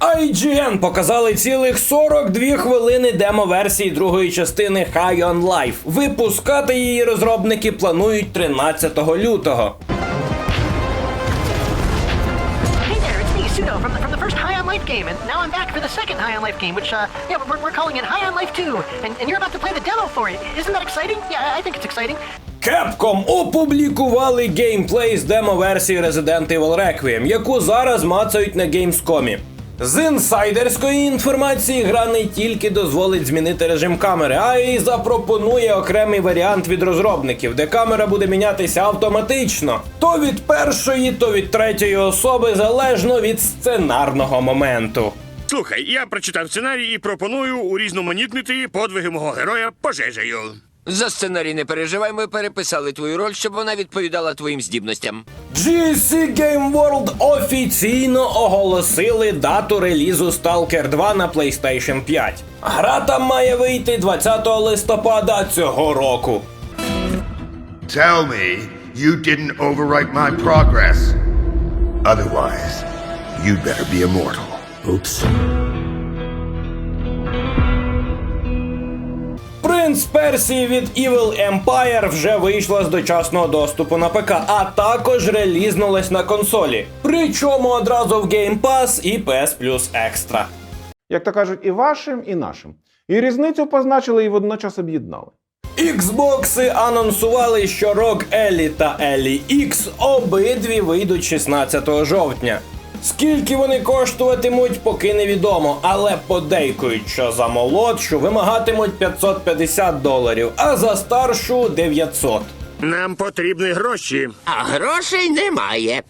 IGN показали цілих 42 хвилини демо-версії другої частини High on Life. Випускати її розробники планують 13 лютого. From the, from the first High on Life game, and now I'm back for the second High on Life game, which, uh, yeah, we're, we're calling it High on Life 2, and, and you're about to play the demo for it. Isn't that exciting? Yeah, I think it's exciting. Capcom опублікували геймплей з демо-версії Resident Evil Requiem, яку зараз мацають на Gamescom. З інсайдерської інформації гра не тільки дозволить змінити режим камери, а й запропонує окремий варіант від розробників, де камера буде мінятися автоматично, то від першої, то від третьої особи, залежно від сценарного моменту. Слухай, я прочитав сценарій і пропоную урізноманітнити подвиги мого героя пожежею. За сценарій не переживай, ми переписали твою роль, щоб вона відповідала твоїм здібностям. GSC Game World офіційно оголосили дату релізу Stalker 2 на PlayStation 5. Гра там має вийти 20 листопада цього року. Tell me you didn't overwrite my progress. Otherwise, you'd better be immortal. Oops. Принц Персії від Evil Empire вже вийшла з дочасного доступу на ПК, а також релізнулась на консолі. Причому одразу в Game Pass і PS Plus Extra. як то кажуть, і вашим, і нашим. І різницю позначили і водночас об'єднали. Xbox анонсували, що ROG Ellie та Ellie X обидві вийдуть 16 жовтня. Скільки вони коштуватимуть, поки невідомо, але подейкують, що за молодшу вимагатимуть 550 доларів, а за старшу 900. Нам потрібні гроші. А грошей немає.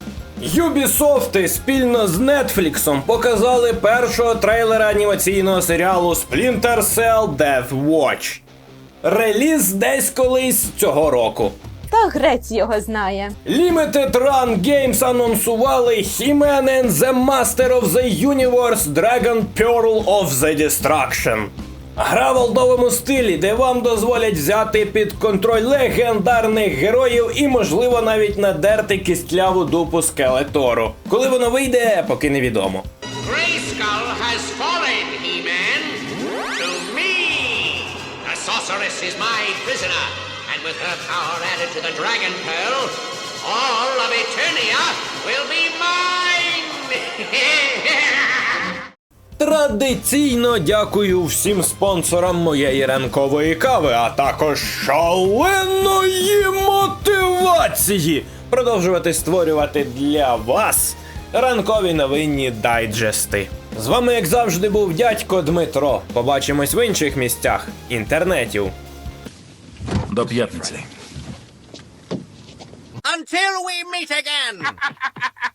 Ubisoft спільно з Netflix показали першого трейлера анімаційного серіалу Splinter Cell Death Watch. Реліз десь колись цього року. Та грець його знає. Limited Run Games анонсували He-Man and the Master of the Universe Dragon Pearl of the Destruction. Гра в олдовому стилі, де вам дозволять взяти під контроль легендарних героїв і, можливо, навіть надерти кістляву дупу скелетору. Коли воно вийде, поки невідомо. Grayskull has fallen, He-Man. To me! The sorceress is my prisoner, with her power added to the Dragon Pearl, all of Eternia will be mine! Традиційно дякую всім спонсорам моєї ранкової кави, а також шаленої мотивації продовжувати створювати для вас ранкові новинні дайджести. З вами, як завжди, був дядько Дмитро. Побачимось в інших місцях інтернетів. До п'ятниці. Until we meet again!